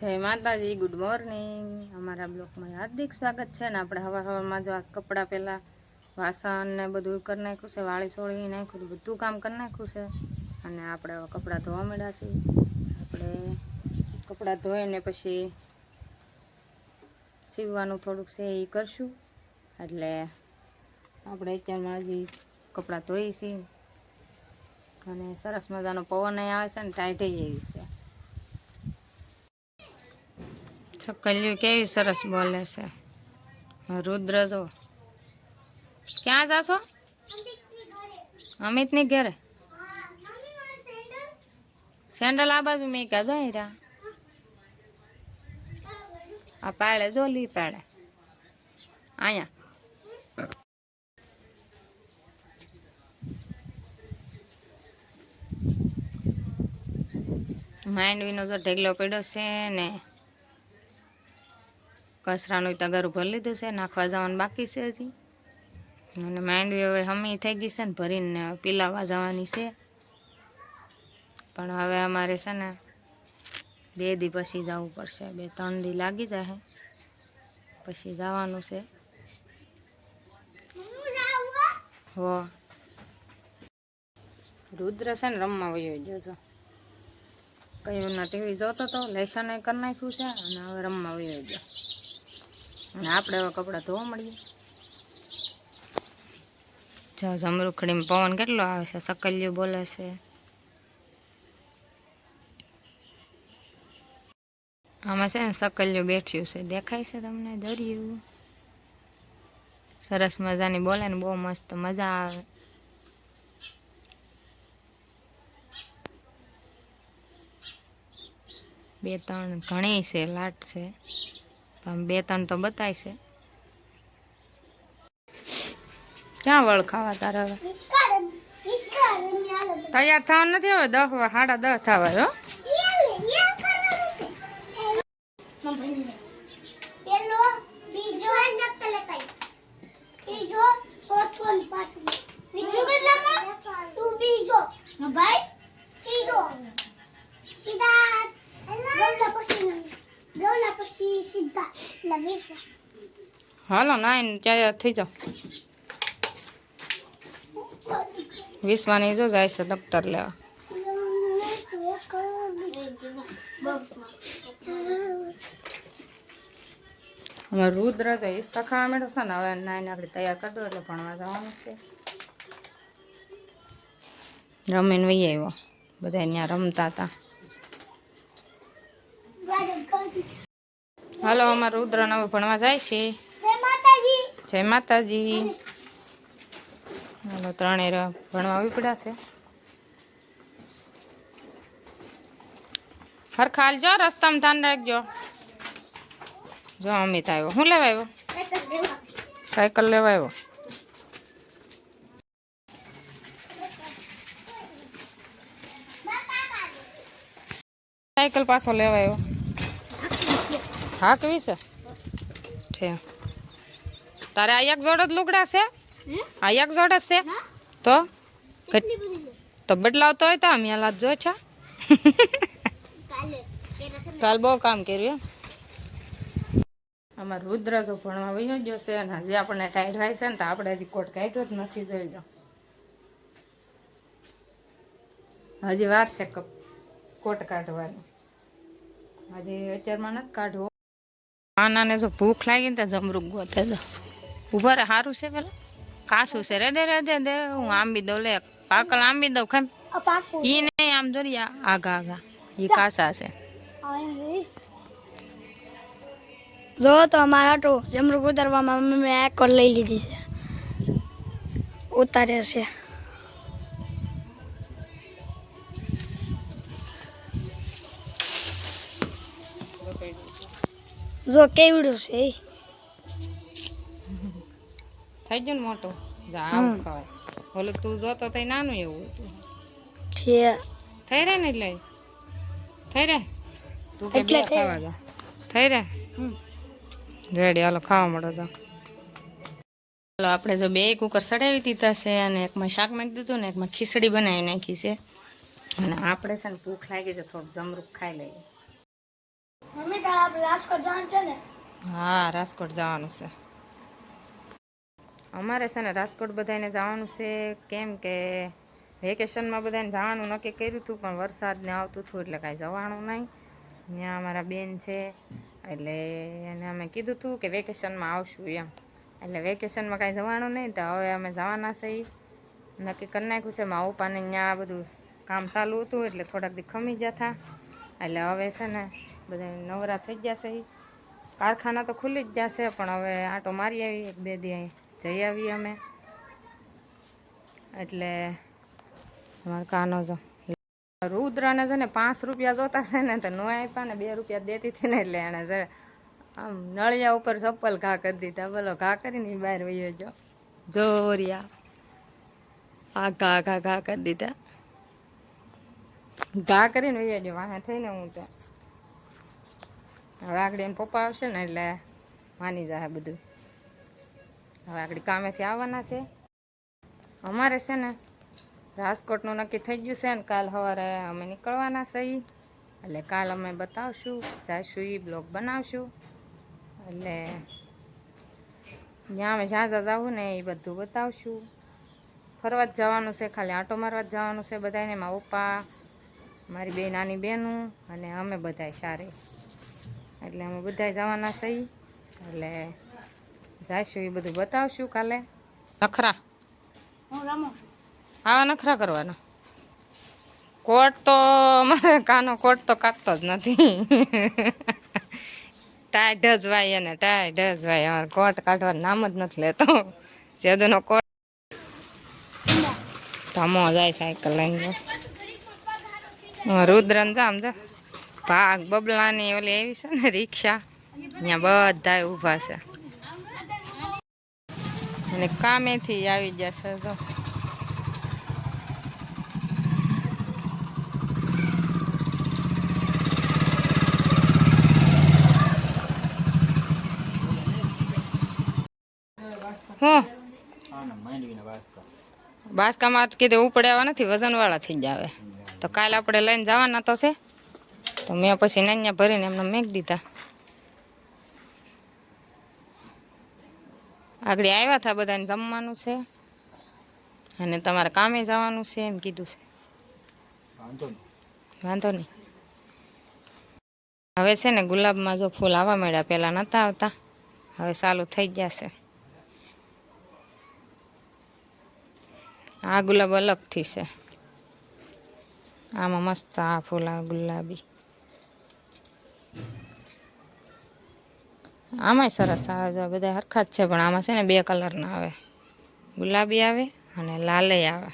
જય માતાજી good morning અમારા બ્લોકમાં હાર્દિક સ્વાગત છે ને આપણે હવાર હવારમાં જો આ કપડાં પહેલાં વાસણ ને બધું કરી નાખ્યું છે, વાળી સોળી નાખ્યું, બધું કામ કરી નાખ્યું છે. અને આપણે કપડાં ધોવા માંડ્યા છીએ. આપણે કપડાં ધોઈને પછી સીવવાનું થોડુંક છે એ કરશું. એટલે આપણે અત્યારમાં હજી કપડાં ધોઈ છીએ. અને સરસ મજાનો પવન આવે છે ને, ટાઈટ એવી છે. છકલિયું કેવી સરસ બોલે છે. રુદ્ર જો. ક્યાં જાશો? અમિતની ઘરે? સેન્ડલ આ બાજુ મેં ક્યાં જોઈ રહ્યા આ પાડે જો લી પાડે. અહીંયા માંડવીનો જો ઢેગલો પડ્યો છે ને કચરાનું તગારું ભરી લીધું છે, નાખવા જવાનું બાકી છે હજી. અને માંડવી હવે હમી થઈ ગઈ છે ને, ભરીને પીલાવા જવાની છે. પણ હવે અમારે છે ને, બે દી પછી જવું પડશે, બે ત્રણ દી લાગી જાય પછી જવાનું છે. હો. રુદ્ર છે ને રમવા વયો છો. કયુંના ટીવી જોતો તો લેસન કરી નાખ્યું છે, અને હવે રમવા વયો ગયો. આપણે હવે કપડાં ધોવા મળીએ. જો જમરૂખડીમાં પવન કેટલો આવે છે? સકલિયું બોલે છે. આમાં છે ને સકલિયું બેઠ્યું છે. દેખાય છે તમને? દરિયું. સરસ મજાની બોલે ને બહુ મસ્ત મજા આવે. બે ત્રણ ઘણી છે, લાટ છે. બે ત્રણ તો બતાય છે. ક્યાં વળ ખાવા તારે હવે? તૈયાર થવાનું નથી હવે? દસ સાડા દસ થવા હો. ભાઈ હાલો નાઈને તૈયાર થઈ જાઓ. વિશ્વાની જો જાય છે ડોક્ટર લેવા. હવે રુદ્ર તો ઈસ્તા ખાવા માંડ્યો છે ને, હવે નાઈને આપણે તૈયાર કરી દો એટલે ભણવા જવાનું છે. રમીને વહી આવ્યો. બધા ત્યાં રમતા હતા. હાલો અમારા રુદ્ર હવે ભણવા જાય છે. જય માતાજી. હાલો ત્રણેય ભણવા આવી પડ્યા છે. હરખાલ જો રસ્તામાં ધ્યાન રાખજો. જો અમિત આવ્યો. શું લેવા આવ્યો? સાયકલ લેવા આવ્યો. સાયકલ પાછો લેવા આવ્યો. હા કેવી છે. ઠે તારે આ એક જોડ જ લુગડા છે? આ એક જોડ જ છે? તો? તો બદલાવતો હોય તો અમે હાલાત જો છો. કાલે બહુ કામ કર્યું અમારે રુદ્ર જો ભણવા વયો ગયો છે અને હજી આપણને ટાઈટ થાય છે ને તો આપણે હજી કોટ કાઢ્યો જ નથી જોઈ લો હજી વાર છે કોટ કાઢવાનું. હજી અત્યારમાં નથી કાઢવો. આનાને જો ભૂખ લાગી ને તો જમરૂક ગોતે દો. ઊભા રે સારું છે પેલા? કાસું છે રે દે રે દે દે હું આંબી દઉં લે પાકલ આંબી દઉં ખાઈ. આ પાકું. ઈ નહીં આમ જોરી આગા આગા ઈ કાસા છે. જો તો અમારા તો જમરૂક ઉતારવામાં મેં એક કોલ લઈ લીધી છે. ઉતારે છે. જો કેવડું છે થઈ ગયું મોટું? આવું ખવાય. ઓલું તું જોતો તો નાનું એવું હતું. છે. થઈ રહે ને એટલે? થઈ રહે? તું કે બે ખાવા જા. થઈ રહે? રેડી હાલો ખાવા મળો જા. ચાલો આપણે જો બે કુકર સડાવી દીધા છે અને એકમાં શાક નાખી દીધું ને એકમાં ખીચડી બનાવી નાખી છે. અને આપણે છે ને ભૂખ લાગી છે થોડુંક જમરૂક ખાઈ લઈએ. મમ્મી કાલે આપણે રાજકોટ જવાનું છે ને હા રાજકોટ જવાનું છે અમારે છે ને રાજકોટ બધાને જવાનું છે, કેમ કે વેકેશનમાં બધાને જવાનું નક્કી કર્યું હતું, પણ વરસાદ ને આવતું હતું, એટલે કાંઈ જવાનું નહીં. ત્યાં અમારા બેન છે, એટલે એને અમે કીધું હતું કે વેકેશનમાં આવશું એમ. એટલે વેકેશનમાં કાંઈ જવાનું નહીં, તો હવે અમે જવાના છે ઈ. નક્કી કરી નાખ્યું છે, મારા પપ્પાને ત્યાં બધું કામ ચાલુ હતું, એટલે થોડાક દી ખમી ગયા હતા. એટલે હવે છે ને બધા નવરા થઈ છે કારખાના તો ખુલ્લી જ જશે, પણ હવે આટો મારી આવી, એક બે દી જઈ આવીએ અમે. એટલે કાનો જો. રુદ્રને છે ને પાંચ રૂપિયા જોતા છે ને, તો નો આપ્યા ને, બે રૂપિયા દેતી હતી ને, એટલે એણે છે આમ નળિયા ઉપર ચપ્પલ ઘા કરી દીધા. બોલો, ઘા કરીને બહાર વયો જો જોરિયા. આ ઘા ઘા ઘા કરી દીધા. ઘા કરીને વયો જો વાહે થઈને હું તો હવે આગળ એને પપ્પા આવશે ને એટલે માની જાય બધું. હવે આગળ કામેથી આવવાના છે. અમારે છે ને રાજકોટનું નક્કી થઈ ગયું છે ને કાલ સવારે અમે નીકળવાના છે એટલે કાલ અમે બતાવશું જાશું એ બ્લોગ બનાવશું. એટલે જ્યાં અમે જ્યાં જ્યાં જવું ને એ બધું બતાવશું. ફરવા જ જવાનું છે, ખાલી આંટો મારવા જ જવાનું છે બધાને મારા પપ્પા, મારી બે નાની બહેનું અને અમે બધાય સારે. એટલે અમે બધા જવાના છીએ એટલે જઈશું એ બધું બતાવશું કાલે. નખરા. હું આવા નખરા કરવાના. કોટ તો મારે કાનો કોટ તો કાઢતો જ નથી. ટાઈટ જ અને ટાઈ ટાઈટ જ વાય. અમારે કોટ કાઢવાનું નામ જ નથી લેતો. જેદુનો કોટ. ધમો જાય સાયકલ લઈને. રુદ્રન જામ જા. ભાગ બબલાની ઓલી એવી છે ને રિક્ષા. અહીંયા બધા ઊભા છે. અને કામેથી આવી જશે તો. બાસકામાં કીધું ઉપડ્યા નથી, વજનવાળા થઈ જાવે તો કાલે આપણે લઈને જવાના તો છે? તો મેં પછી નાન્યા ભરીને એમને મેક દીધા. આગળ આવ્યા હતા બધાને જમવાનું છે અને તમારે કામે જવાનું છે એમ કીધું છે. વાંધો નહીં. હવે છે ને ગુલાબમાં જો ફૂલ આવવા માંડ્યા પહેલાં નહોતા આવતા. હવે ચાલુ થઈ ગયા છે. આ ગુલાબ અલગથી છે. આમાં મસ્ત આ ફૂલ આ ગુલાબી. આમાંય સરસ આવે છે. બધા હરખા જ છે, પણ આમાં છે ને બે કલરના આવે. ગુલાબી આવે અને લાલે આવે.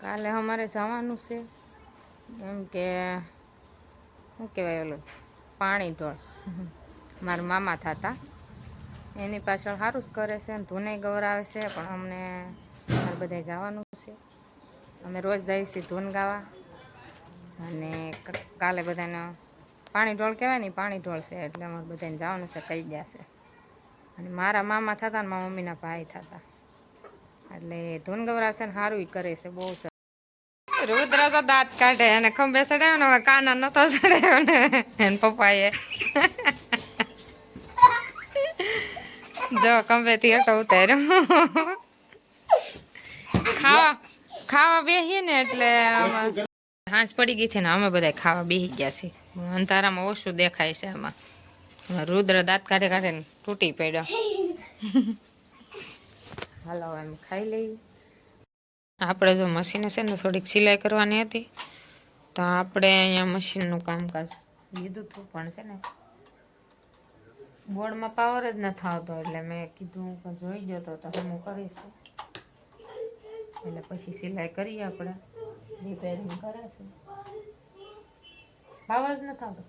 કાલે અમારે જવાનું છે, એમ કે, શું કહેવાય ઓલું, પાણી ઢોળ મારા મામા થતા. એની પાછળ સારું જ કરે છે ધૂને ગવરાવે છે, પણ અમને મારે બધાય જવાનું છે. અમે રોજ જઈશું ધૂન ગાવા. અને કાલે બધાને પાણી ઢોળ કહેવાય ને પાણી ઢોળ છે, એટલે અમારે બધાને જવાનું છે, કહી ગયા છે. અને મારા મામા થતા ને મારા મમ્મીના ભાઈ થતા. એટલે ધૂન ગવરાશે ને સારું કરે છે, બહુ રુદ્ર તો દાંત કાઢે અને ખંભે ચડાવ્યો ને હવે કાના નતો ચડાવ્યો ને, એને પપ્પાએ. જો ખંભેથી હટો ઉતાર્યો. ખાવા ખાવા બેસીએ ને એટલે હાંસ પડી ગઈ છે ને, અમે બધા ખાવા બેસી ગયા છીએ. અંધારામાં ઓછું દેખાય છે એમાં રુદ્ર દાંત કાઢે કાઢે તૂટી પડ્યો. હાલો એમ ખાઈ લઈએ. આપણે જો મશીને છે ને થોડીક સિલાઈ કરવાની હતી, તો આપણે અહીંયા મશીનનું કામકાજ લીધું હતું, પણ છે ને બોર્ડમાં પાવર જ નથી આવતો એટલે મેં કીધું કે જોઈ ગયો તો તો હું કરીશ. એટલે પછી સિલાઈ કરીએ આપણે. રિપેરિંગ કરે પાવર જ નથી આવતો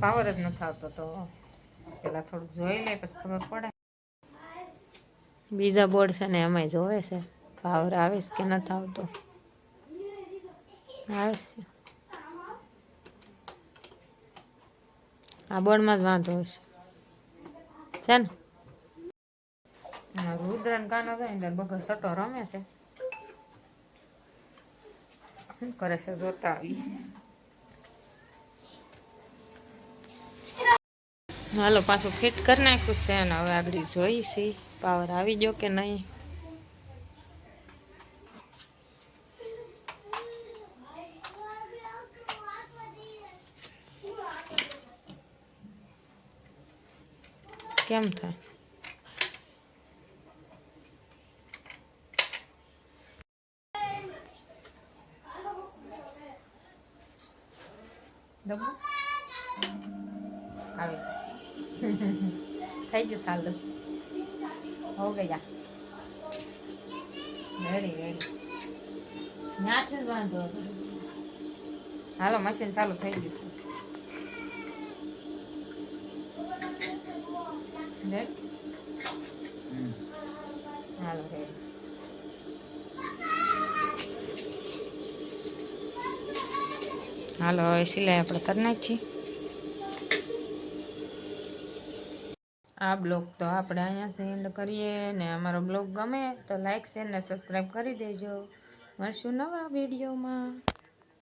પાવર જ નથી આવતો તો પેલા થોડુંક જોઈ લે પછી ખબર પડે બીજા બોર્ડ છે ને એમાંય જોવે છે. પાવર આવે છે કે નથી આવતો? આવે છે. આ બોર્ડમાં જ વાંધો હશે. છે ને? રુદ્રન કાનો જાય અંદર બગર સટો રમે છે. કરે છે જોતા આવી હાલો, પાછું ફિટ કરી નાખ્યું છે અને હવે આગળ જોઈ છે. પાવર આવી ગયો કે નહીં? કેમ થાય? આવે. થઈ ગયું સાલું. હો ગયા. રેડી રેડી ત્યાંથી જ વાંધો. હાલો મશીન ચાલુ થઈ ગયું છે. હાલો રેડી હાલો સિલાઈ આપણે કરી નાખીએ. આ બ્લોગ તો આપણે અહીંયા સેન્ડ કરીએ ને અમારો બ્લોગ ગમે તો લાઈક શેર ને સબસ્ક્રાઈબ કરી દેજો. મળશું નવા વિડીયોમાં.